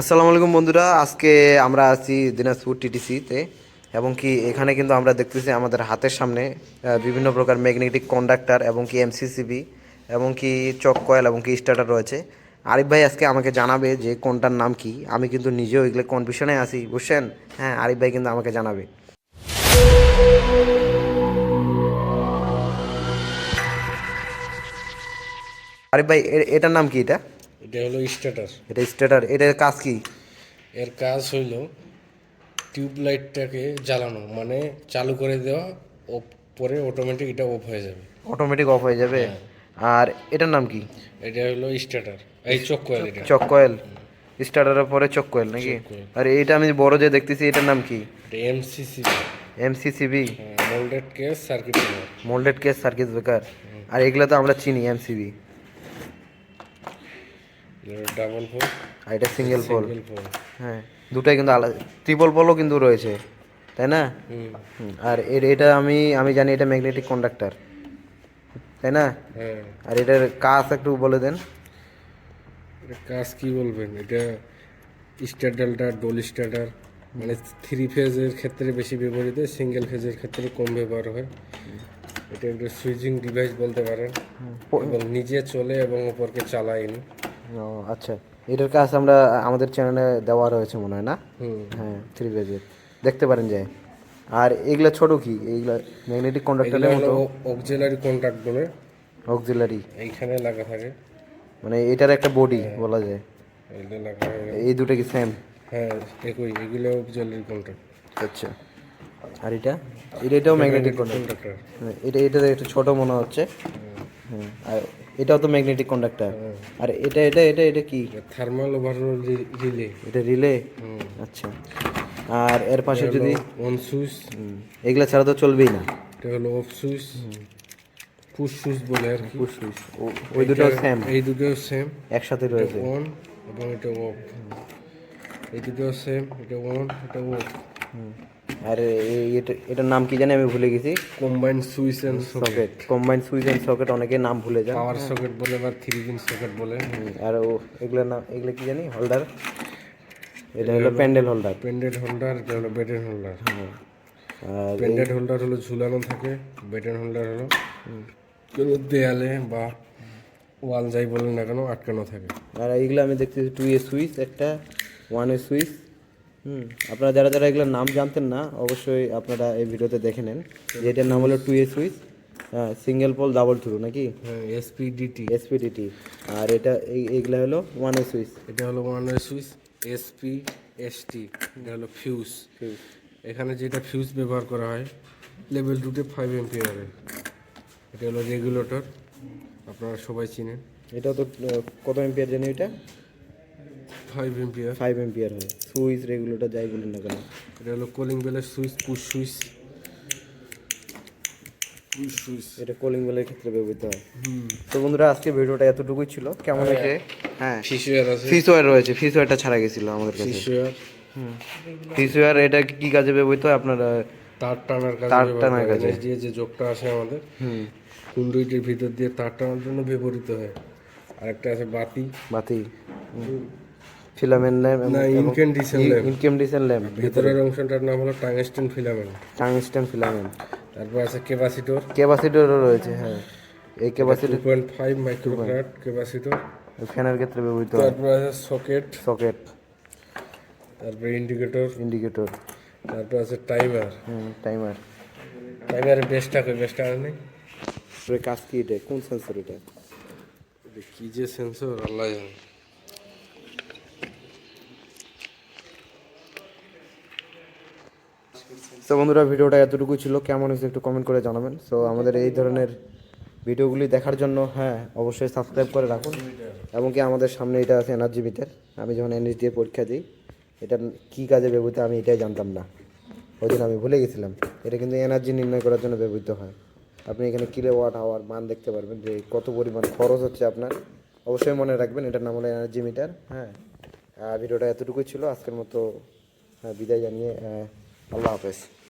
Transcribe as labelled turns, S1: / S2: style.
S1: আসসালামু আলাইকুম বন্ধুরা, আজকে আমরা আছি দিনাজপুর টিটিসিতে এবং কি এখানে কিন্তু আমরা দেখতেছি আমাদের হাতের সামনে বিভিন্ন প্রকার ম্যাগনেটিক কন্ডাক্টর এবং কি এমসিসিবি এবং কি চক কয়েল এবং কি স্টার্টার রয়েছে। আরিফ ভাই আজকে আমাকে জানাবে যে কোনটার নাম কি, আমি কিন্তু নিজেও এগুলো কনফিউশনে আছি, বুঝছেন? হ্যাঁ আরিফ ভাই কিন্তু আমাকে জানাবে। আরিফ ভাই এটার নাম কি এটা?
S2: এটা হলো স্ট্যাটাস
S1: এটা স্টার্টার এটার কাজ কি?
S2: এর কাজ হইল টিউব লাইটটাকে জ্বালানো মানে চালু করে দেওয়া ও পরে অটোমেটিক এটা অফ হয়ে যাবে।
S1: অটোমেটিক অফ হয়ে যাবে? আর এটার নাম কি?
S2: এটা হলো স্ট্যাটার এই চক কয়েল এটা।
S1: চক কয়েল স্টার্টারের পরে চক কয়েল নাকি? আর এটা আমি বড় যে দেখতেছি এটার নাম কি?
S2: এটা MCC
S1: MCCB
S2: moulded case circuit
S1: moulded case circuit breaker আর এগুলো তো আমরা চিনি এমসিবি
S2: ডাবল ফোর
S1: আর এটা সিঙ্গেল পোল
S2: ফোর
S1: হ্যাঁ দুটাই কিন্তু আলাদা। ট্রিপল পোলও কিন্তু রয়েছে তাই না? আর এর- এটা আমি আমি জানি এটা ম্যাগনেটিক কন্ডাক্টর তাই না?
S2: হ্যাঁ।
S1: আর এটার কাজ একটু বলে দেন।
S2: কাজ কি বলবেন? এটা স্টার্টারটা ডোল স্টার্টার মানে থ্রি ফেজের ক্ষেত্রে বেশি ব্যবহৃত সিঙ্গেল ফেজের ক্ষেত্রে কম ব্যবহার হয়। এটা একটা সুইচিং ডিভাইস বলতে পারেন। এবং নিজে চলে এবং ওপরকে চালায় নি
S1: ও আচ্ছা। এটার কাজ আমরা আমাদের চ্যানেলে দেওয়া রয়েছে মনে হয় না? হ্যাঁ থ্রি পেজের দেখতে পারেন যায়। আর এগুলা ছোট কি? এগুলা ম্যাগনেটিক কন্ডাক্টরের মতো
S2: অক্সিলারি কন্ট্যাক্ট বলে।
S1: অক্সিলারি
S2: এইখানে লাগা থাকে।
S1: মানে এটার একটা বডি বলা যায়। এই দুটো কি সেম
S2: হ্যাঁ একই। এগুলো অক্সিলারি কন্ট্যাক্ট
S1: আচ্ছা। আর এটা? এটা এটাও ম্যাগনেটিক কন্ডাক্টর এটা এটা একটু ছোট মনে হচ্ছে। হ্যাঁ আর এটাও তো ম্যাগনেটিক কন্ডাক্টর আর এটা এটা এটা এটা কি?
S2: থার্মাল ওভারলোড রিলে
S1: এটা রিলে আচ্ছা। আর এর পাশে যদি
S2: অন সুইচ
S1: এগুলা ছাড়া তো চলবেই না।
S2: এটা হলো অফ সুইচ পুশ সুইচ বলে আর কি।
S1: সুইচ ওই দুটো সেম
S2: এই দুটো সেম
S1: একসাথে রয়েছে।
S2: অন এবং এটা অফ এই দুটো সেম এটা অন এটা অফ
S1: আর এটার নাম কি জানি আমি ভুলে গেছি।
S2: Combined switch and
S1: socket combined switch and socket অনেকে নাম ভুলে যান।
S2: পাওয়ার সকেট বলে বা থ্রি পিন সকেট বলে।
S1: আর ও এগুলোর নাম এগুলো কি জানি? হোল্ডার এটা হলো প্যান্ডেল হোল্ডার
S2: পেন্ডেড হোল্ডার এটা হলো বেটেন হোল্ডার
S1: আর
S2: পেন্ডেড হোল্ডার হলো ঝুলানো থাকে বেটেন হোল্ডার হলো। কোনো দেয়ালে বা ওয়াল যাই বলেন না কেন আটকানো থাকে।
S1: আর এইগুলো আমি দেখতেছি টু এ সুইচ একটা ওয়ান এ সুইচ হুম আপনারা যারা যারা এগুলোর নাম জানতেন না অবশ্যই আপনারা এই ভিডিওতে দেখে নেন। যে এটার নাম হলো টু এ সুইচ হ্যাঁ সিঙ্গেল পোল ডাবল থ্রু নাকি?
S2: হ্যাঁ এসপিডিটি
S1: এসপিডিটি আর এটা এই এইগুলো হলো ওয়ান এ সুইচ
S2: এটা হলো one way switch SP ST এটা হলো ফিউজ এখানে যেটা ফিউজ ব্যবহার করা হয় লেভেল টুতে ফাইভ এমপিয়ারের এটা হলো রেগুলেটর আপনারা সবাই চিনেন।
S1: এটা তো কত এম্পিয়ার জানি এটা
S2: ফাইভ এমপিয়ার
S1: ফাইভ এম্পিয়ার হয়। সুইচ রেগুলেটর যাই বলুন না কেন।
S2: এটা হলো কলিং বেলের switch push switch push switch
S1: এটা কলিং বেলের ক্ষেত্রে ব্যবহৃত হয়। তো বন্ধুরা আজকে ভিডিওটা এতটুকুই ছিল। কেমন হয়েছে হ্যাঁ।
S2: ফিশওয়ার আছে।
S1: ফিসওয়ার রয়েছে। ফিসওয়ারটা ছাড়া গেছিল আমাদের কাছে।
S2: ফিশওয়ার
S1: ফিসওয়ার এটা কি কাজে ব্যবহৃত হয়? আপনার
S2: তার টানার কাজে
S1: তার টানার
S2: হয়।
S1: কাজে।
S2: দিয়ে যে যোগটা আছে আমাদের হুম। কুন্ডুইটির ভিতর দিয়ে তার টানার জন্য ব্যবহৃত হয়। আরেকটা আছে বাতি।
S1: বাতি। ফিলামেন্ট ল্যাম্প
S2: না ইনকেন্ডিশন ল্যাম্প
S1: ইনকেমডিশন ল্যাম্প
S2: ভেতরের অংশটার নাম হলো টাংস্টেন ফিলামেন্ট
S1: টাংস্টেন ফিলামেন্ট
S2: তারপর আছে ক্যাপাসিটর
S1: ক্যাপাসিটরও রয়েছে হ্যাঁ। এই capacitor
S2: two point five microfarad capacitor
S1: ফ্যানের ক্ষেত্রে ব্যবহৃত হয়।
S2: তারপর আছে সকেট
S1: সকেট
S2: তারপর ইন্ডিকেটর
S1: ইন্ডিকেটর
S2: তারপর আছে টাইমার
S1: টাইমার
S2: টাইমারের বেস্টটা কই? বেস্টটা আর নেই?
S1: কাজ কি এটা? কোন সেন্সর এটা?
S2: এটা কি যে সেন্সর আল্লাহ জানে।
S1: তো বন্ধুরা ভিডিওটা এতটুকু ছিল। কেমন হয়েছে একটু কমেন্ট করে জানাবেন। সো আমাদের এই ধরনের ভিডিওগুলি দেখার জন্য হ্যাঁ অবশ্যই সাবস্ক্রাইব করে রাখুন। এবং কি আমাদের সামনে এটা আছে এনার্জি মিটার আমি যখন এনএস দিয়ে পরীক্ষা দিই এটা কী কাজে ব্যবহৃত আমি এটাই জানতাম না। ওই দিন আমি ভুলে গেছিলাম। এটা কিন্তু এনার্জি নির্ণয় করার জন্য ব্যবহৃত হয়। আপনি এখানে কিলো ওয়াট হাওয়ার মান দেখতে পারবেন যে কত পরিমাণ খরচ হচ্ছে আপনার। অবশ্যই মনে রাখবেন এটার নাম হলো এনার্জি মিটার হ্যাঁ। ভিডিওটা এতটুকুই ছিল। আজকের মতো হ্যাঁ, বিদায় জানিয়ে আল্লাহ হাফেজ।